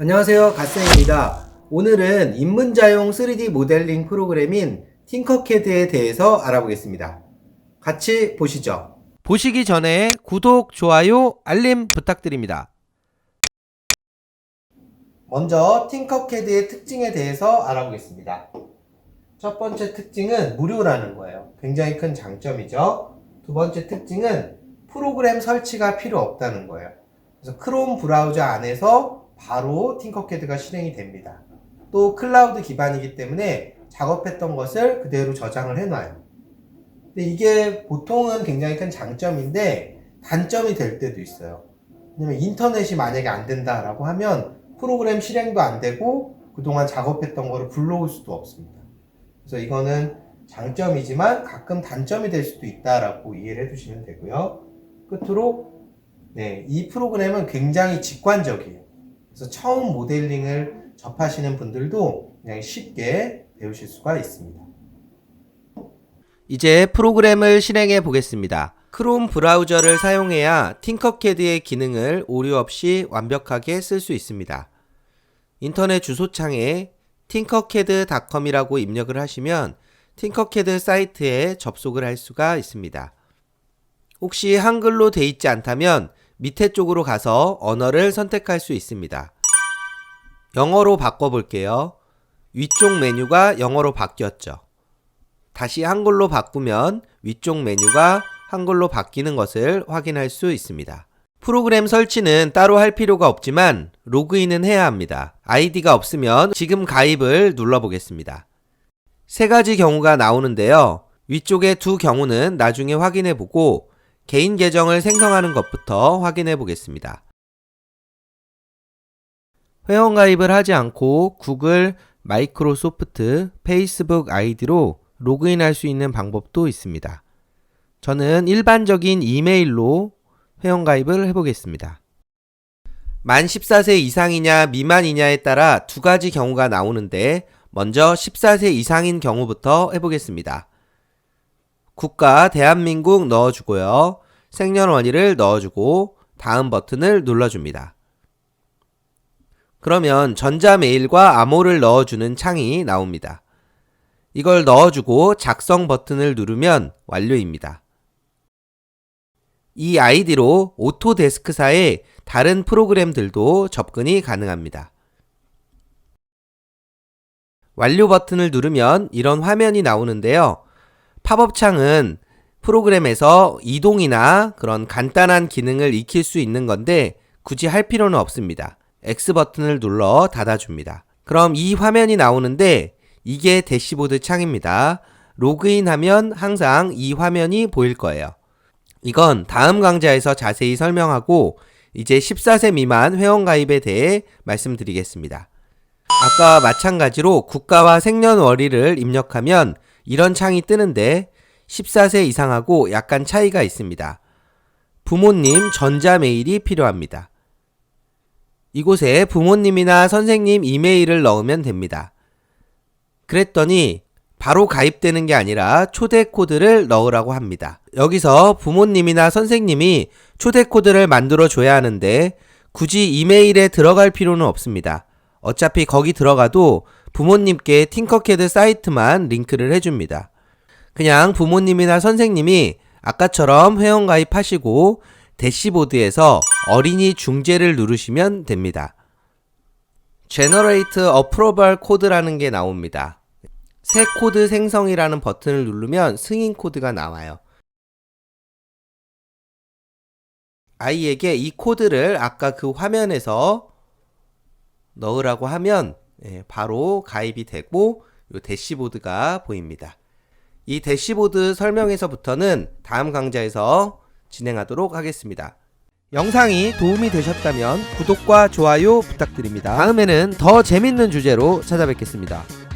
안녕하세요. 갓생입니다. 오늘은 입문자용 3D 모델링 프로그램인 팅커캐드에 대해서 알아보겠습니다. 같이 보시죠. 보시기 전에 구독, 좋아요, 알림 부탁드립니다. 먼저 팅커캐드의 특징에 대해서 알아보겠습니다. 첫 번째 특징은 무료라는 거예요. 굉장히 큰 장점이죠. 두 번째 특징은 프로그램 설치가 필요 없다는 거예요. 그래서 크롬 브라우저 안에서 바로 팅커캐드가 실행이 됩니다. 또 클라우드 기반이기 때문에 작업했던 것을 그대로 저장을 해놔요. 근데 이게 보통은 굉장히 큰 장점인데 단점이 될 때도 있어요. 왜냐면 인터넷이 만약에 안 된다라고 하면 프로그램 실행도 안 되고 그동안 작업했던 거를 불러올 수도 없습니다. 그래서 이거는 장점이지만 가끔 단점이 될 수도 있다라고 이해를 해두시면 되고요. 끝으로 네, 이 프로그램은 굉장히 직관적이에요. 그래서 처음 모델링을 접하시는 분들도 그냥 쉽게 배우실 수가 있습니다. 이제 프로그램을 실행해 보겠습니다. 크롬 브라우저를 사용해야 팅커캐드의 기능을 오류 없이 완벽하게 쓸 수 있습니다. 인터넷 주소창에 tinkercad.com이라고 입력을 하시면 팅커캐드 사이트에 접속을 할 수가 있습니다. 혹시 한글로 돼 있지 않다면 밑에 쪽으로 가서 언어를 선택할 수 있습니다. 영어로 바꿔볼게요. 위쪽 메뉴가 영어로 바뀌었죠. 다시 한글로 바꾸면 위쪽 메뉴가 한글로 바뀌는 것을 확인할 수 있습니다. 프로그램 설치는 따로 할 필요가 없지만 로그인은 해야 합니다. 아이디가 없으면 지금 가입을 눌러보겠습니다. 세 가지 경우가 나오는데요. 위쪽에 두 경우는 나중에 확인해 보고 개인 계정을 생성하는 것부터 확인해 보겠습니다. 회원 가입을 하지 않고 구글, 마이크로소프트, 페이스북 아이디로 로그인할 수 있는 방법도 있습니다. 저는 일반적인 이메일로 회원 가입을 해보겠습니다. 만 14세 이상이냐 미만이냐에 따라 두 가지 경우가 나오는데 먼저 14세 이상인 경우부터 해보겠습니다. 국가 대한민국 넣어주고요. 생년월일을 넣어주고 다음 버튼을 눌러줍니다. 그러면 전자메일과 암호를 넣어주는 창이 나옵니다. 이걸 넣어주고 작성 버튼을 누르면 완료입니다. 이 아이디로 오토데스크사의 다른 프로그램들도 접근이 가능합니다. 완료 버튼을 누르면 이런 화면이 나오는데요. 팝업 창은 프로그램에서 이동이나 그런 간단한 기능을 익힐 수 있는 건데 굳이 할 필요는 없습니다. X 버튼을 눌러 닫아줍니다. 그럼 이 화면이 나오는데 이게 대시보드 창입니다. 로그인하면 항상 이 화면이 보일 거예요. 이건 다음 강좌에서 자세히 설명하고 이제 14세 미만 회원 가입에 대해 말씀드리겠습니다. 아까 마찬가지로 국가와 생년월일을 입력하면 이런 창이 뜨는데 14세 이상하고 약간 차이가 있습니다. 부모님 전자메일이 필요합니다. 이곳에 부모님이나 선생님 이메일을 넣으면 됩니다. 그랬더니 바로 가입되는 게 아니라 초대 코드를 넣으라고 합니다. 여기서 부모님이나 선생님이 초대 코드를 만들어 줘야 하는데 굳이 이메일에 들어갈 필요는 없습니다. 어차피 거기 들어가도 부모님께 팅커캐드 사이트만 링크를 해줍니다. 그냥 부모님이나 선생님이 아까처럼 회원 가입하시고 대시보드에서 어린이 중재를 누르시면 됩니다. Generate Approval Code라는 게 나옵니다. 새 코드 생성이라는 버튼을 누르면 승인 코드가 나와요. 아이에게 이 코드를 아까 그 화면에서 넣으라고 하면 예, 바로 가입이 되고 이 대시보드가 보입니다. 이 대시보드 설명에서부터는 다음 강좌에서 진행하도록 하겠습니다. 영상이 도움이 되셨다면 구독과 좋아요 부탁드립니다. 다음에는 더 재밌는 주제로 찾아뵙겠습니다.